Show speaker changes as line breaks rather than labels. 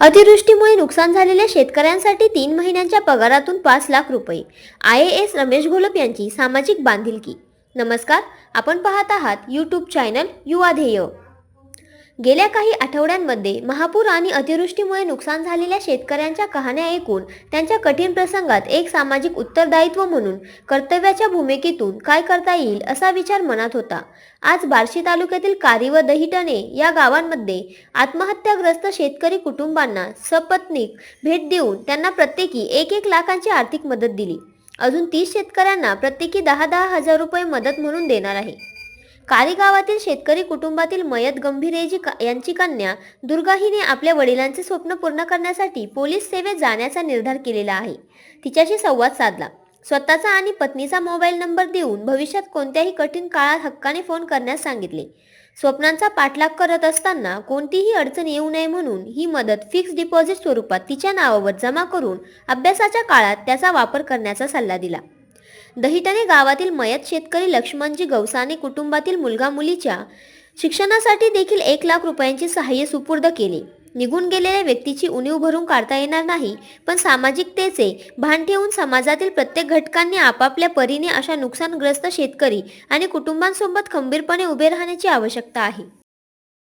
अतिवृष्टीमुळे नुकसान झालेल्या शेतकऱ्यांसाठी तीन महिन्यांच्या पगारातून पाच लाख रुपये. I A S Ramesh Gholap यांची सामाजिक बांधिलकी. नमस्कार आपण पाहत आहात यूट्यूब चॅनल युवा ध्येय. गेल्या काही आठवड्यांमध्ये महापूर आणि अतिवृष्टीमुळे नुकसान झालेल्या शेतकऱ्यांच्या कहाण्या ऐकून त्यांच्या कठीण प्रसंगात एक सामाजिक उत्तरदायित्व म्हणून कर्तव्याच्या भूमिकेतून काय करता येईल असा विचार मनात होता. आज बार्शी तालुक्यातील कारी व दहिटणे या गावांमध्ये आत्महत्याग्रस्त शेतकरी कुटुंबांना सपत्नीक भेट देऊन त्यांना प्रत्येकी एक एक लाखांची आर्थिक मदत दिली. अजून तीस शेतकऱ्यांना प्रत्येकी दहा दहा हजार रुपये मदत म्हणून देणार आहे. कारी गावातील शेतकरी कुटुंबातील मयत गंभीरेजी यांची कन्या दुर्गा हिने आपल्या वडिलांचे स्वप्न पूर्ण करण्यासाठी पोलीस सेवेत जाण्याचा निर्धार केलेला आहे. तिच्याशी संवाद साधला. स्वतःचा आणि पत्नीचा मोबाईल नंबर देऊन भविष्यात कोणत्याही कठीण काळात हक्काने फोन करण्यास सांगितले. स्वप्नांचा पाठलाग करत असताना कोणतीही अडचण येऊ नये म्हणून ही मदत फिक्स डिपॉझिट स्वरूपात तिच्या नावावर जमा करून अभ्यासाच्या काळात त्याचा वापर करण्याचा सल्ला दिला. दहिटणे गावातील मयत शेतकरी लक्ष्मणजी गवसाने कुटुंबातील मुलगा मुलीच्या शिक्षणासाठी देखील एक लाख रुपयांचे सहाय्य सुपूर्द केले. निघून गेलेल्या व्यक्तीची उणीव भरून काढता येणार नाही पण सामाजिकतेचे भान ठेवून समाजातील प्रत्येक घटकांनी आपापल्या परीने अशा नुकसानग्रस्त शेतकरी आणि कुटुंबांसोबत खंबीरपणे उभे राहण्याची आवश्यकता आहे.